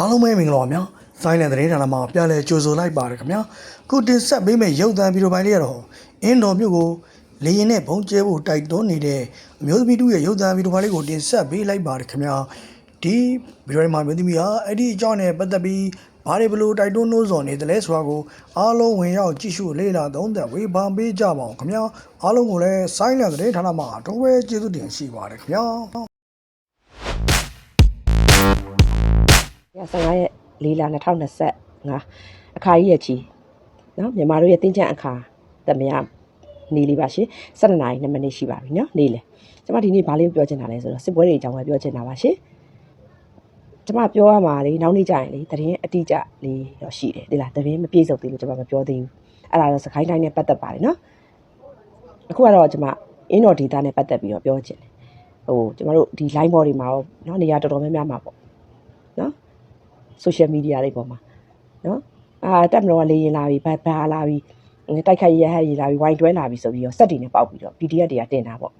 အားလုံးပဲမင်္ဂလာပါဗျာဆိုင်းလန်သတင်းဌာနမှာပြလဲကြိုဆိုလိုက်ပါရခင်ဗျာခုတင်ဆက်ပေးမယ့်ရုပ်သံဗီဒီယိုပိုင်းလေးကတော့အင်းတော်မြို့ကိုလေရင်နဲ့ဘုံကျဲဖို့တိုက်တွန်းနေတဲ့အမျိုးသမီးတို့ရဲ့ရုပ်သံဗီဒီယိုပိုင်းလေးကိုတင်ဆက်ပေးလိုက်ပါရခင်ဗျာဒီဗီဒီယိုမှာအမျိုးသမီးဟာအဲ့ဒီအကြောင်းနဲ့ပတ်သက်ပြီးဘာတွေဘလို့တိုက်တွန်းနှိုးဆော်နေတယ်လဲဆိုတာကိုအားလုံးဝင်ရောက်ကြည့်ရှုလေ့လာသုံးသပ်ဝေဖန်ပေးကြပါအောင်ခင်ဗျာအားလုံးကိုလည်းဆိုင်းလန်သတင်းဌာနမှာအထူးပဲကျေးဇူးတင်ရှိပါတယ်ခင်ဗျာ 15ရက်၄လ2025အခါကြီးရဲ့ချီနော်မြန်မာတို့ရဲ့တင်းကျပ်အခါတမယနေလေးပါရှင်7နာရီ2မိနစ်ရှိပါပြီနော်နေလေကျွန်မဒီနေ့ဘာလေးပြောချင်တာလဲဆိုတော့စစ်ပွဲတွေအကြောင်းပဲပြောချင်တာပါရှင်ကျွန်မပြောရမှာလေနောက်နေ့ကျရင်လေတရင်အတိအကျလေးတော့ရှိတယ်ဒီလားတရင်မပြေစုံသေးလို့ကျွန်မမပြောသေးဘူးအဲ့ဒါတော့စကိုင်းတိုင်းနဲ့ပတ်သက်ပါတယ်နော်အခုကတော့ကျွန်မအင်းတော်ဒေတာနဲ့ပတ်သက်ပြီးတော့ပြောချင်တယ်ဟိုကျွန်မတို့ဒီ line ဘော်တွေမှာရောနော်နေရာတော်တော်များများမှာပေါ့နော် social media တွေပေါ်မှာနော်အာတက်မတော်ကလေရင်လာပြီဘာဘာလာပြီတိုက်ခိုက်ရဟရလာပြီဝိုင်းတွဲလာပြီဆိုပြီးတော့စက်တွေနဲ့ပေါက်ပြီးတော့ PDF တွေကတင်တာပေါ့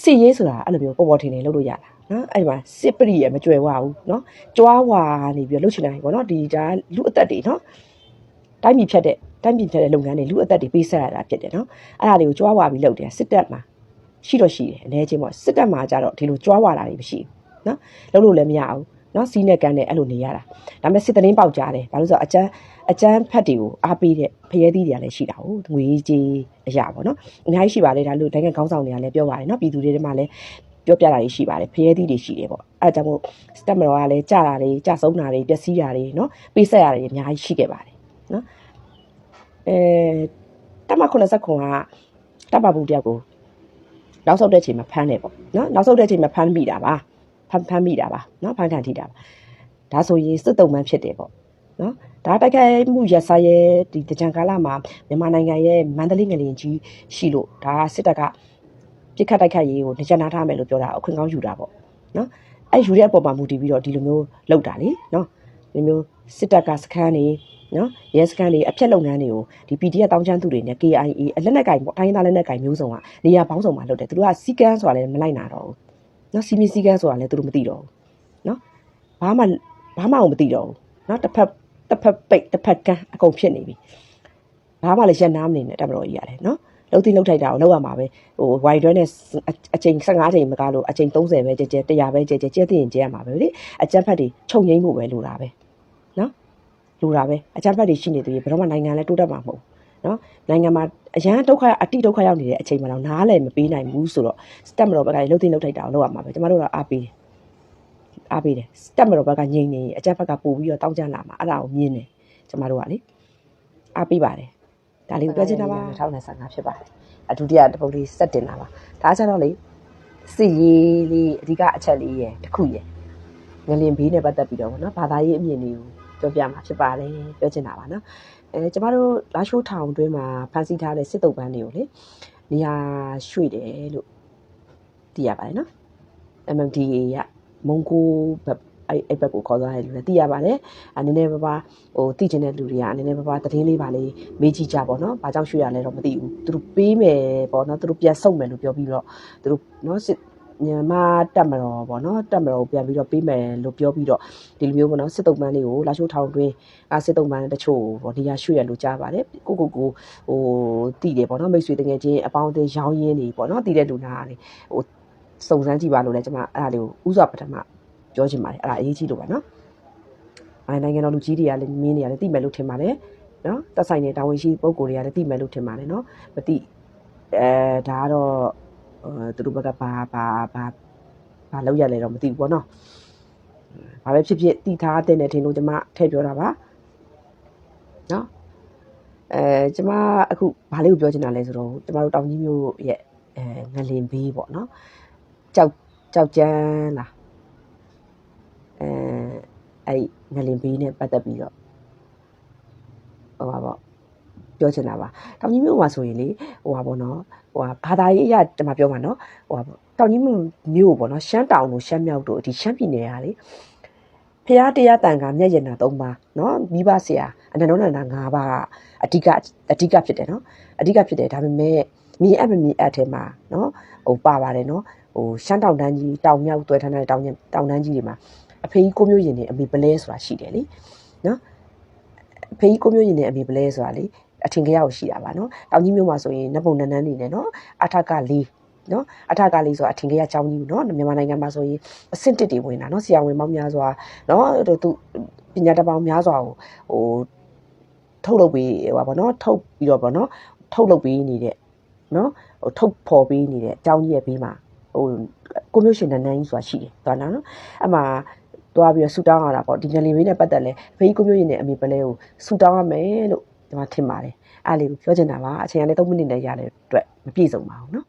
စစ်ရေးဆိုတာအဲ့လိုမျိုးပေါ်ပေါ်ထင်ထင်လုပ်လို့ရတာနော်အဲ့ဒီမှာစစ်ပရိရမကြွယ်ဝဘူးနော်ကြွားဝါနေပြီးတော့လှုပ်ချင်တယ်ပေါ့နော်ဒီဒါလူအသက်တွေနော်တိုင်းပြည်ဖြတ်တဲ့တိုင်းပြည်ဖြတ်တဲ့လုပ်ငန်းတွေလူအသက်တွေပေးဆက်ရတာဖြစ်တယ်နော်အဲ့ဒါတွေကိုကြွားဝါပြီးလုပ်တယ်စစ်တပ်မှာရှိတော့ရှိတယ်အနေချင်းပေါ့စစ်တပ်မှာကြတော့ဒီလိုကြွားဝါတာတွေမရှိဘူးနော်လုပ်လို့လည်းမရဘူး နော်စီးနဲ့ကန်နဲ့အဲ့လိုနေရတာဒါပေမဲ့စစ်တရင်ပေါက်ကြတယ်ဘာလို့ဆိုတော့အကျန်းအကျန်းဖက်တွေကိုအားပေးတဲ့ဖရဲသီးတွေကလည်းရှိတာဟုတ်ငွေကြီးအရာပေါ့နော်အများကြီးရှိပါလေဒါလို့နိုင်ငံကောင်းဆောင်တွေကလည်းပြောပါတယ်နော်ပြည်သူတွေထဲမှာလည်းပြောပြတာတွေရှိပါတယ်ဖရဲသီးတွေရှိတယ်ပေါ့အဲ့ဒါကြောင့်မို့စတက်မတော်ကလည်းကြာတာတွေကြာဆုံးတာတွေပျက်စီးတာတွေနော်ပေးဆက်ရတာတွေအများကြီးရှိခဲ့ပါတယ်နော်အဲတမ89ကတပ်ပဘူးတယောက်ကိုနောက်ဆုတ်တဲ့ချိန်မှာဖမ်းတယ်ပေါ့နော်နောက်ဆုတ်တဲ့ချိန်မှာဖမ်းမိတာပါ ဖမ်းဖမ်းမိတာပါနော်ဖမ်းခံထိတာပါဒါဆိုရင်စစ်တုံးမှန်းဖြစ်တယ်ပေါ့နော်ဒါတိုက်ခိုက်မှုရဆိုင်ရဲ့ဒီတကြံကာလမှာမြန်မာနိုင်ငံရဲ့မန္တလေးငလင်ကြီးရှိလို့ဒါစစ်တပ်ကပြစ်ခတ်တိုက်ခိုက်ရေးကိုညချနာထားမယ်လို့ပြောတာအခွင့်ကောင်းယူတာပေါ့နော်အဲ့ယူတဲ့အပေါ်မှာမူတည်ပြီးတော့ဒီလိုမျိုးလောက်တာလေနော်ဒီမျိုးစစ်တပ်ကစခန်းနေနော်ရဲစခန်းတွေအဖြတ်လုပ်ငန်းတွေကိုဒီ PDF တောင်းချမ်းသူတွေနဲ့ KIA အလက်နက်ကင်ပေါ့တိုင်းသားလက်နက်ကင်မျိုးစုံကနေရာပေါင်းစုံမှာလုပ်တယ်သူတို့ကစီကန်းဆိုတာလည်းမလိုက်နာတော့ဘူး နော်စီမီစီကန်းဆိုတာလည်းသူတို့မသိတော့ဘူးနော်ဘာမှဘာမှမသိတော့ဘူးနော်တစ်ဖက်တစ်ဖက်ပိတ်တစ်ဖက်ကန်းအကုန်ဖြစ်နေပြီဘာမှလည်းရက်နားမနေနဲ့တက်မတော်ကြီးရတယ်နော်လှုပ်သိလှုပ်ထိုက်တာကိုလောက်ရမှာပဲဟိုဝိုင်ဒရနဲ့အချိန်15ချိန်မကားလို့အချိန်30ပဲကြဲကြဲ100ပဲကြဲကြဲကြဲသိရင်ကြဲရမှာပဲလေအကြက်ဖက်တွေခြုံငိမ့်ဖို့ပဲလိုတာပဲနော်လိုတာပဲအကြက်ဖက်တွေရှိနေသေးရင်ဘယ်တော့မှနိုင်ငံလည်းတိုးတက်မှာမဟုတ်နော်နိုင်ငံမှာ အရန်ဒုက္ခအတိဒုက္ခရောက်နေတဲ့အချိန်မှာတော့နားလည်းမပေးနိုင်ဘူးဆိုတော့စတက်မတော်ဘက်ကလှုပ်သိလှုပ်ထိုက်တာကိုလောက်ရမှာပဲကျမတို့တော့အားပေးတယ်အားပေးတယ်စတက်မတော်ဘက်ကငြိမ်နေရင်အကြက်ဖက်ကပို့ပြီးတော့တောင်းကြလာမှာအဲ့ဒါကိုမြင်တယ်ကျမတို့ကလေအားပေးပါတယ်ဒါလေးကိုပြောချင်တာပါ2025ဖြစ်ပါတယ်အဒုတိယတပုတ်လေးစက်တင်တာပါဒါကြတော့လေစစ်ရေးလေးအဓိကအချက်လေးရယ်တစ်ခုရယ်ငလင်ဘေးနဲ့ပတ်သက်ပြီးတော့ဗောနော်ဘာသာရေးအမြင်တွေကို ပြောပြမှာဖြစ်ပါတယ်ပြောချင်တာပါနော်အဲကျမတို့လာရှိုးထောင်တွင်းမှာဖန်ဆီးထားတဲ့စစ်တုပ်ပန်းတွေကိုလေနေရာရွှေ့တယ်လို့သိရပါတယ်နော် MMDA ကမုံကိုဘက်အဲ့အဲ့ဘက်ကိုခေါ်သွားတယ်လို့လည်းသိရပါတယ်။အနေနဲ့ပါပါဟိုသိချင်တဲ့လူတွေကအနေနဲ့ပါပါသတင်းလေးပါလေးမေးကြည့်ကြပါတော့။ဘာကြောင့်ရွှေ့ရလဲတော့မသိဘူး။သူတို့ပေးမယ်ပေါ့နော်။သူတို့ပြန်ဆုတ်မယ်လို့ပြောပြီးတော့သူတို့နော်စစ် မြန်မာတက်မတော်ပေါ့နော်တက်မတော်ကိုပြန်ပြီးတော့ပေးမယ်လို့ပြောပြီးတော့ဒီလိုမျိုးပေါ့နော်စစ်တုံးပန်းလေးကိုလာရှိုးထောင်တွင်းကစစ်တုံးပန်းတချို့ပေါ့နေရာရွှေ့ရလို့ကြားပါတယ်ကိုကိုကိုဟိုတည်တယ်ပေါ့နော်မိတ်ဆွေတကယ်ချင်းအပေါင်းအသင်းရောင်းရင်းနေပေါ့နော်တည်တဲ့လူနာတွေဟိုစုံစမ်းကြည့်ပါလို့လည်းကျွန်မအဲ့ဒါလေးကိုဥစွာပထမပြောချင်ပါတယ်အဲ့ဒါအရေးကြီးလို့ပါနော်အဲနိုင်ငံတော်လူကြီးတွေကလည်းမင်းတွေကလည်းသိမယ်လို့ထင်ပါတယ်နော်တက်ဆိုင်တဲ့တာဝန်ရှိပုံကိုယ်တွေကလည်းသိမယ်လို့ထင်ပါတယ်နော်မသိအဲဒါကတော့အဲ သူတို့ဘက်ကဘာဘာဘာဘာလောက်ရလဲတော့မသိဘူးပေါ့နော်ဘာပဲဖြစ်ဖြစ်တည်ထားတဲ့နဲ့ထင်လို့ကျွန်မထည့်ပြောတာပါနော်အဲကျွန်မအခုဘာလေးကိုပြောချင်တာလဲဆိုတော့ကျွန်မတို့တောင်ကြီးမျိုးရဲ့အဲငလင်ဘေးပေါ့နော်ကြောက်ကြောက်ကြမ်းလားအဲအဲ့ငလင်ဘေးနဲ့ပတ်သက်ပြီးတော့ဟိုပါပေါ့ပြောချင်တာပါတောင်ကြီးမြို့မှာဆိုရင်လေဟိုပါပေါ့နော် ဟိုဟာဘာသာရေးအရာကျွန်မပြောမှာနော်ဟိုဟာတောင်ကြီးမြို့ပေါ့နော်ရှမ်းတောင်တို့ရှမ်းမြောက်တို့ဒီရှမ်းပြည်နယ်ဟာလေဖရာတရားတန်ခါမျက်ရည်နာ၃ပါးနော်မိဘဆရာအနန္တနန္ဒ၅ပါးကအဓိကအဓိကဖြစ်တယ်နော်အဓိကဖြစ်တယ်ဒါပေမဲ့မြင်အပ်မမြင်အပ်ထဲမှာနော်ဟိုပါပါတယ်နော်ဟိုရှမ်းတောင်တန်းကြီးတောင်မြောက်တွဲထန်းတဲ့တောင်တောင်တန်းကြီးတွေမှာအဖေကြီးကိုမျိုးရင်နေအမေပလဲဆိုတာရှိတယ်လေနော်ဖေကြီးကိုမျိုးရင်နေအမေပလဲဆိုတာလေ အထင်ကြီးရောက်ရှိတာပါနော်တောင်ကြီးမျိုးမှာဆိုရင်နတ်ပုံနန်းနန်းနေတယ်နော်အထက်ကလေးနော်အထက်ကလေးဆိုတာအထင်ကြီးကကြောင်းကြီးနော်မြန်မာနိုင်ငံမှာဆိုရင်အဆင့်တစ်တွေဝင်တာနော်ဆရာဝန်ပေါင်းများစွာနော်သူပညာတတ်ပေါင်းများစွာကိုဟိုထုတ်လုပ်ပြီးဟိုပါဗောနော်ထုတ်ပြီးတော့ဗောနော်ထုတ်လုပ်ပြီးနေတဲ့နော်ဟိုထုတ်ဖော်ပြီးနေတဲ့အကြောင်းကြီးရဲ့ဘေးမှာဟိုကိုမျိုးရှင်နန်းနန်းကြီးဆိုတာရှိတယ်သွားနော်အမှသွားပြီးတော့ဆူတောင်းရတာပေါ့ဒီငလီမေးနဲ့ပတ်သက်လဲဖေးကိုမျိုးရင်နဲ့အမေပလဲကိုဆူတောင်းရမယ်လို့ ကျွန်မထင်ပါတယ်အဲ့လေးကိုပြောချင်တာပါအချိန်ကလည်း3မိနစ်နဲ့ရတဲ့အတွက်မပြည့်စုံပါဘူးเนาะ